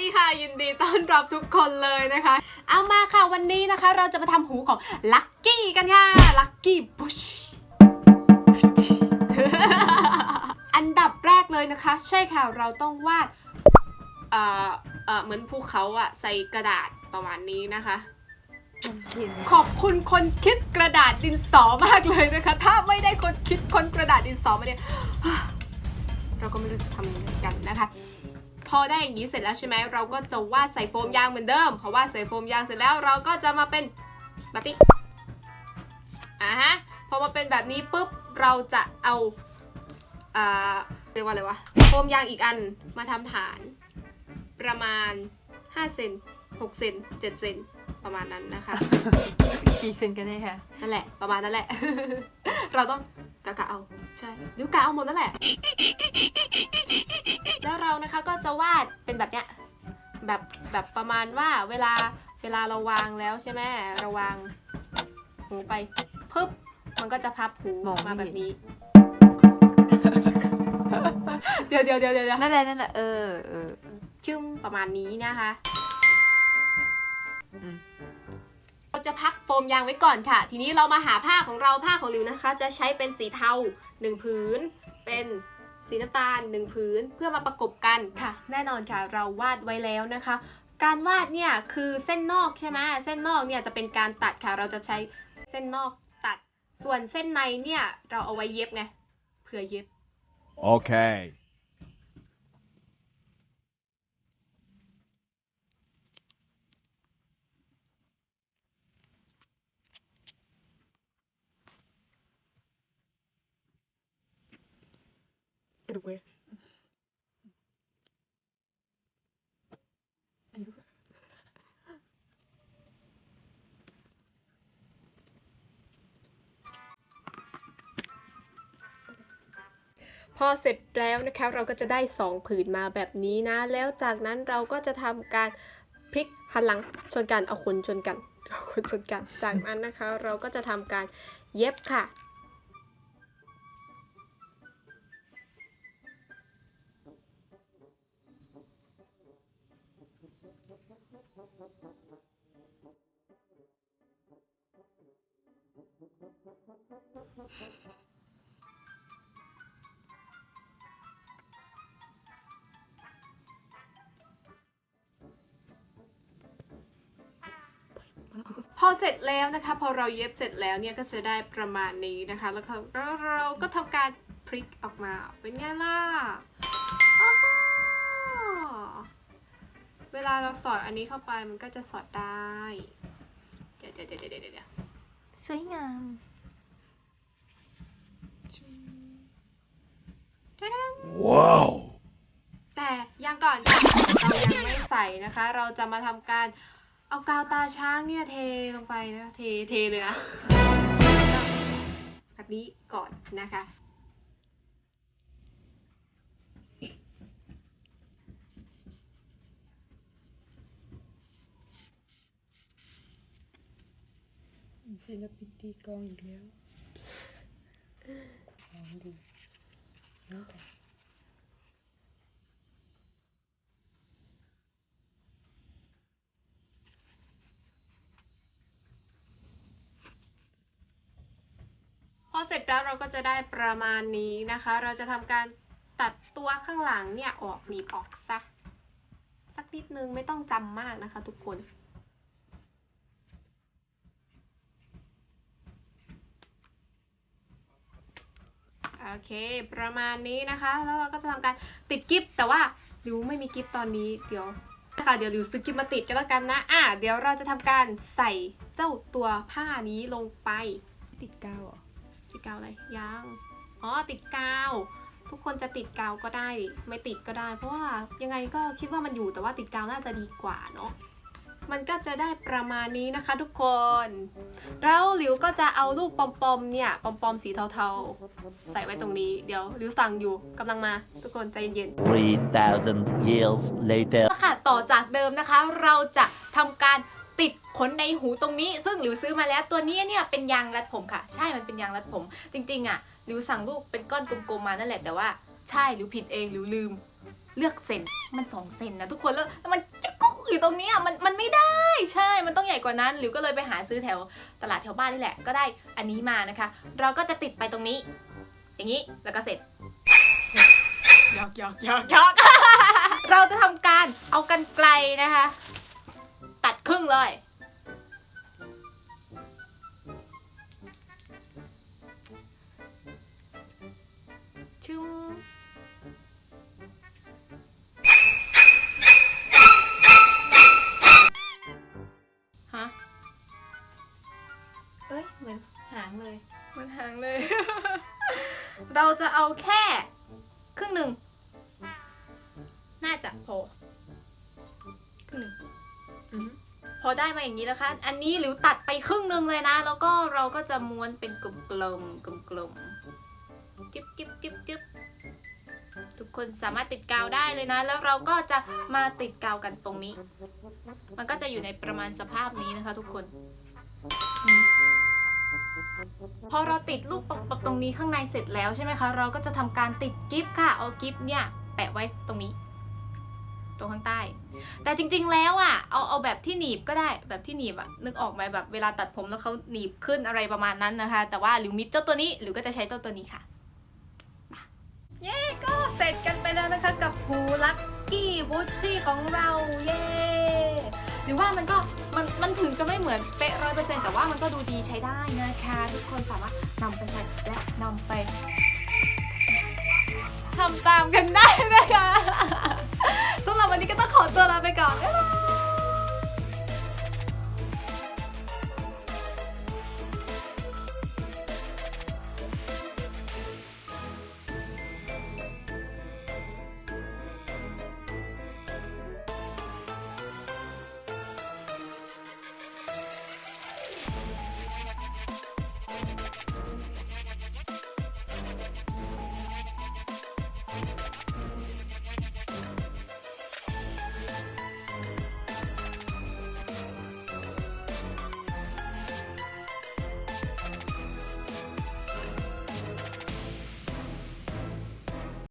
ดีค่ะ ยินดีต้อนรับทุกคนเลยนะคะ เอามาค่ะวันนี้นะคะ เราจะมาทำหูของลักกี้กันค่ะลักกี้บุชอันดับแรกเลยนะคะ ใช่ค่ะเราต้องวาดเอ่อเอ่อเหมือนภูเขาอะใส่กระดาษประมาณนี้นะคะขอบคุณคนคิดกระดาษดินสอมากเลยนะคะ ถ้าไม่ได้คนคิดคนกระดาษดินสอมาเนี่ยเราก็ไม่รู้จะทำยังไงกันนะคะ พอได้อย่างนี้เสร็จแล้วใช่ไหมเราก็จะวาดใส่โฟมยางเหมือนเดิมพอวาดใส่โฟมยางเสร็จแล้วเราก็จะมาเป็นแบบนี้อ่าฮะพอมาเป็นแบบนี้ปุ๊บเราจะเอาอ่าเรียกว่าอะไรวะโฟมยางอีกอันมาทำฐาน ประมาณ5เซน6เซน7เซนประมาณนั้นนะคะกี่เซนกันแน่คะนั่นแหละประมาณนั้นแหละ เราต้องกะกะเอาใช่หรือกะเอาหมดนั่นแหละแล้ว เรานะคะก็จะวาดเป็นแบบเนี้ยแบบแบบประมาณว่าเวลาเวลาเราวางแล้วใช่ไหมเราวางหูไปปึ๊บมันก็จะพับหูมาแบบนี้ เดี๋ยวเดี๋ยวเดี๋ยวเดี๋ยวนั่นแหละนั่นแหละเออเออ ชึ่มประมาณนี้นะคะอืม เราจะพักโฟมยางไว้ก่อนค่ะ ทีนี้เรามาหาผ้าของเราผ้าของริวนะคะ จะใช้เป็นสีเทาหนึ่งผืน เป็น สีน้ำตาลหนึ่งผืนเพื่อมาประกบกันค่ะ แน่นอนค่ะเราวาดไว้แล้วนะคะ การวาดเนี่ยคือเส้นนอกใช่ไหมเส้นนอกเนี่ยจะเป็นการตัดค่ะ เราจะใช้เส้นนอกตัด ส่วนเส้นในเนี่ยเราเอาไว้เย็บไงเผื่อเย็บ Okay. พอเสร็จแล้วนะคะเราก็จะได้สองผืนมาแบบนี้นะ แล้วจากนั้นเราก็จะทำการพลิกหันหลังชนกันเอาขนชนกันเอาขนชนกัน จากนั้นนะคะเราก็จะทำการเย็บค่ะ พอเสร็จแล้วนะคะ พอเราเย็บเสร็จแล้วเนี่ยก็จะได้ประมาณนี้นะคะ แล้วก็เราก็ทำการพลิกออกมาเป็นไงล่ะ เวลาเราสอดอันนี้เข้าไปมันก็จะสอดได้ เดี๋ยวเดี๋ยวเดี๋ยวเดี๋ยวเดี๋ยวสวยงาม Whoa. แต่ยังก่อนค่ะเรายังไม่ใส่นะคะ เราจะมาทำการเอากาวตาช้างเนี่ยเทลงไปนะ เท เทเลยนะแบบนี้ก่อนนะคะ ศิลปินตีกองอีกแล้วของดีน้องแต่พอเสร็จแล้วเราก็จะได้ประมาณนี้นะคะ เราจะทำการตัดตัวข้างหลังเนี่ยออกหนีบออกซะสักนิดนึงไม่ต้องจำมากนะคะทุกคน โอเค ประมาณนี้นะคะ แล้วเราก็จะทำการติดกิฟต์แต่ว่าริวไม่มีกิฟต์ตอนนี้เดี๋ยวนะคะเดี๋ยวริวซื้อกิฟต์มาติดกันแล้วกันนะอะเดี๋ยวเราจะทำการใส่เจ้าตัวผ้านี้ลงไป ติดกาวเหรอติดกาวอะไรยังอ๋อติดกาวทุกคนจะติดกาวก็ได้ ไม่ติดก็ได้ เพราะว่ายังไงก็คิดว่ามันอยู่แต่ว่าติดกาวน่าจะดีกว่าเนาะ มันก็จะได้ประมาณนี้นะคะทุกคน แล้วหลิวก็จะเอาลูกปอมๆเนี่ยปอมๆสีเทาๆ ใส่ไว้ตรงนี้เดี๋ยวหลิวสั่งอยู่กำลังมา ทุกคนใจเย็นๆ3,000 years later. ค่ะต่อจากเดิมนะคะ เราจะทำการติดขนในหูตรงนี้ ซึ่งหลิวซื้อมาแล้วตัวนี้เนี่ยเป็นยางรัดผมค่ะ ใช่มันเป็นยางรัดผม จริงๆอะหลิวสั่งลูกเป็นก้อนกลมๆมานั่นแหละแต่ว่าใช่หลิวผิดเองหลิวลืม เลือกเซนมัน2เซนนะทุกคนแล้วแล้วมันจะกุ๊ก อยู่ตรงนี้ยมันมันไม่ได้ใช่ มันต้องใหญ่กว่านั้นหลิวก็เลยไปหาซื้อแถวตลาดแถวบ้านนี่แหละ ก็ได้อันนี้มานะคะ เราก็จะติดไปตรงนี้ อย่างนี้แล้วก็เสร็จยอกยอกยอกยอกเราจะทำการเอากันไกลนะคะ ตัดครึ่งเลยชึ้ง เอ้ยเหมือนหางเลย เหมือนหางเลย เราจะเอาแค่ครึ่งหนึ่ง น่าจะพอครึ่งหนึ่งอือฮึพอได้มาอย่างนี้แล้วคะอันนี้หลิวตัดไปครึ่งหนึ่งเลยนะ แล้วก็เราก็จะม้วนเป็นกลมกลมกลมกลมๆ จิ๊บจิ๊บจิ๊บจิ๊บทุกคนสามารถติดกาวได้เลยนะ แล้วเราก็จะมาติดกาวกันตรงนี้ มันก็จะอยู่ในประมาณสภาพนี้นะคะทุกคนอืม พอเราติดลูกปับๆตรงนี้ข้างในเสร็จแล้วใช่ไหมคะ เราก็จะทำการติดกิฟต์ค่ะ เอากิฟต์เนี่ยแปะไว้ตรงนี้ ตรงข้างใต้ แต่จริง ๆ แล้วอะ เอาเอาแบบที่หนีบก็ได้แบบที่หนีบอะนึกออกไหมแบบเวลาตัดผมแล้วเขาหนีบขึ้นอะไรประมาณนั้นนะคะ แต่ว่าหลิวมิดเจ้าตัวนี้หลิวก็จะใช้เจ้าตัวนี้ค่ะเย้ก็เสร็จกันไปแล้วนะคะกับฮูลักกี้บูชี่ของเราเย้หรือว่ามันก็ มันมันถึงจะไม่เหมือนเป๊ะร้อยเปอร์เซ็นต์แต่ว่ามันก็ดูดีใช้ได้นะคะ ทุกคนสามารถนำไปใช้และนำไปทำตามกันได้นะคะสำหรับวันนี้ก็ต้อง